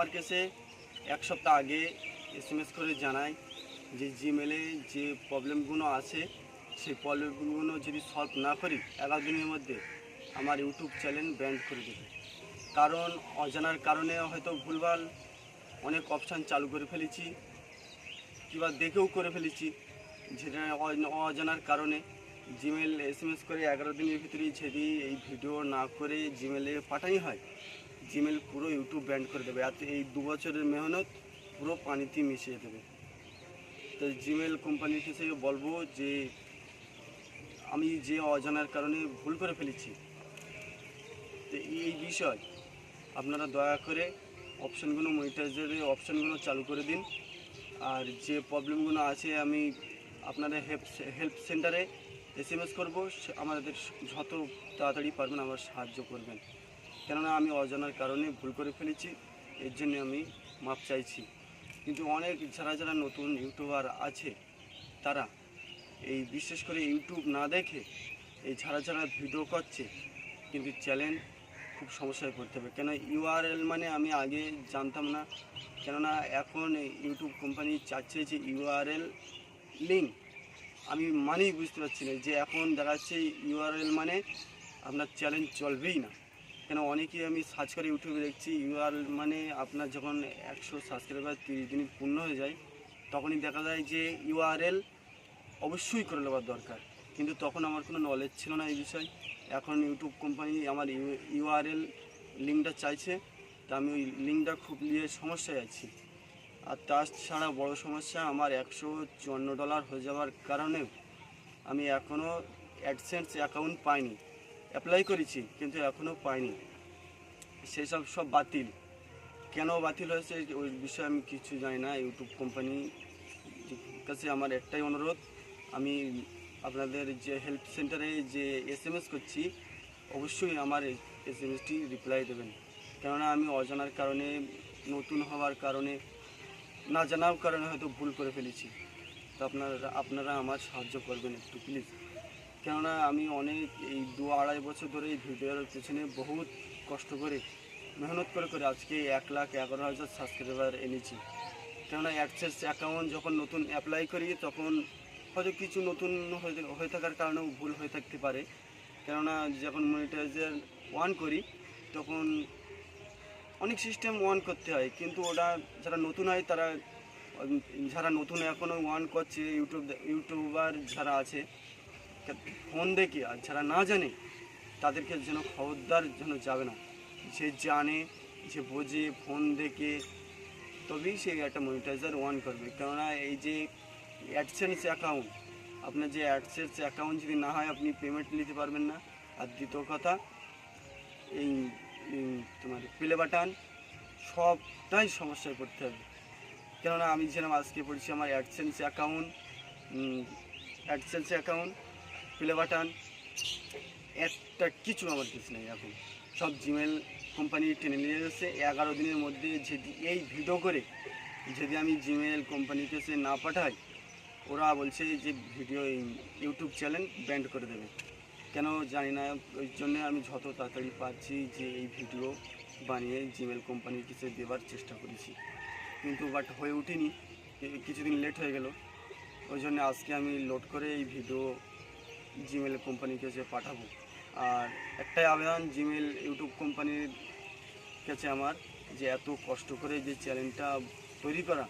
আমার কাছে এক সপ্তাহ আগে এস এম এস করে জানায় যে জিমেলে যে প্রবলেমগুলো আছে, সেই প্রবলেমগুলো যদি সলভ না করি, এগারো দিনের মধ্যে আমার ইউটিউব চ্যানেল ব্যান্ড করে দেবে। কারণ অজানার কারণে হয়তো ভুলভাল অনেক অপশান চালু করে ফেলেছি, কিংবা দেখেও করে ফেলেছি, যেটা অজানার কারণে জিমেল এস করে এগারো দিনের ভিতরে যদি এই ভিডিও না করে জিমেলে পাঠাই হয় জিমেল পুরো ইউটিউব ব্যান্ড করে দেবে। এত এই দু বছরের মেহনত পুরো পানিতে মিশিয়ে দেবে। তো জিমেল কোম্পানির কাছে বলব যে, আমি যে অজানার কারণে ভুল করে ফেলেছি, তো এই বিষয় আপনারা দয়া করে অপশানগুলো মনিটাইজারের অপশানগুলো চালু করে দিন। আর যে প্রবলেমগুলো আছে, আমি আপনাদের হেল্প হেল্প সেন্টারে এস এম এস করব আমাদের যত তাড়াতাড়ি পারবেন আমার সাহায্য করবেন। কেননা আমি অজানার কারণে ভুল করে ফেলেছি, এর জন্য আমি মাপ চাইছি। কিন্তু অনেক যারা যারা নতুন ইউটিউবার আছে, তারা এই বিশেষ করে ইউটিউব না দেখে এই ছাড়া ছাড়া ভিডিও করছে, কিন্তু চ্যানেল খুব সমস্যায় পড়তে হবে। কেন ইউআরএল মানে আমি আগে জানতাম না। কেননা এখন ইউটিউব কোম্পানি চাচ্ছে যে ইউআরএল লিঙ্ক। আমি মানেই বুঝতে পারছি না যে এখন দেখাচ্ছে ইউআরএল মানে আপনার চ্যালেঞ্জ চলবেই না। কেন অনেকেই আমি সার্চ করে ইউটিউবে দেখছি ইউআরএল মানে আপনার যখন একশো সাবস্ক্রাইবার তিরিশ দিন পূর্ণ হয়ে যায়, তখনই দেখা যায় যে ইউআরএল অবশ্যই করে নেওয়ার দরকার। কিন্তু তখন আমার কোনো নলেজ ছিল না এই বিষয়। এখন ইউটিউব কোম্পানি আমার ইউআরএল লিঙ্কটা চাইছে, তা আমি ওই লিঙ্কটা খুব নিয়ে সমস্যায় আছি। আর তাছাড়া বড় সমস্যা, আমার একশো চুয়ান্ন ডলার হয়ে যাওয়ার কারণে আমি এখনও অ্যাডসেন্স অ্যাকাউন্ট পাইনি। অ্যাপ্লাই করেছি, কিন্তু এখনও পাইনি। সেসব সব বাতিল। কেন বাতিল হয়েছে ওই বিষয়ে আমি কিছু জানি না। ইউটিউব কোম্পানি কাছে আমার একটাই অনুরোধ, আমি আপনাদের যে হেল্প সেন্টারে যে এস এম এস করছি, অবশ্যই আমার এস এম এসটি রিপ্লাই দেবেন। কেননা আমি অজানার কারণে, নতুন হওয়ার কারণে, না জানার কারণে হয়তো ভুল করে ফেলেছি। তো আপনারা আপনারা আমার সাহায্য করবেন একটু প্লিজ কেননা আমি অনেক এই দু আড়াই বছর ধরে এই ভিডিওর পেছনে বহুত কষ্ট করে, মেহনত করে করে আজকে এক লাখ এগারো হাজার সাবস্ক্রাইবার এনেছি। কেননা অ্যাক্সেস অ্যাকাউন্ট যখন নতুন অ্যাপ্লাই করি, তখন হয়তো কিছু নতুন হয়ে হয়ে থাকার কারণেও ভুল হয়ে থাকতে পারে। কেননা যখন মনিটাইজার ওয়ান করি, তখন অনেক সিস্টেম ওয়ান করতে হয়। কিন্তু ওটা যারা নতুন হয়, তারা, যারা নতুন এখনও ওয়ান করছে, ইউটিউব ইউটিউবার যারা আছে ফোন দেখে আর যারা না জানে, তাদেরকে যেন খবরদার যেন যাবে না। যে জানে, যে বোঝে, ফোন দেখে, তবেই সে একটা মনিটাইজার ওয়ান করবে। কেননা এই যে অ্যাডসেন্স অ্যাকাউন্ট আপনার যে অ্যাডসেন্স অ্যাকাউন্ট যদি না হয়, আপনি পেমেন্ট নিতে পারবেন না। আর দ্বিতীয় কথা, এই তোমার প্লে বাটান সবটাই সমস্যায় পড়তে হবে। কেননা আমি যেরকম আজকে পড়ছি, আমার AdSense account AdSense account play button একটা কিছু আমার কিছু নেই এখন। সব জিমেল কোম্পানি টেনে নিয়ে যাচ্ছে। এগারো দিনের মধ্যে যদি এই ভিডিও করে যদি আমি জিমেল কোম্পানির কাছে না পাঠাই ওরা বলছে যে ভিডিও ইউটিউব চ্যানেল ব্যান্ড করে দেবে। কেন জানি না, ওই জন্য আমি যত তাড়াতাড়ি পারছি যে এই ভিডিও বানিয়ে জিমেল কোম্পানির কাছে দেওয়ার চেষ্টা করেছি। কিন্তু বাট হয়ে ওঠেনি। কি- কিছুদিন লেট হয়ে গেল। ওই জন্য আজকে আমি লোড করে এই ভিডিও জিমেল কোম্পানির কাছে পাঠাবো। আর একটাই আবেদন জিমেল ইউটিউব কোম্পানির কাছে আমার যে এত কষ্ট করে যে চ্যালেঞ্জটা তৈরি করা,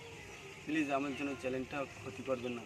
প্লিজ আমার জন্য চ্যালেঞ্জটা ক্ষতি করবেন না।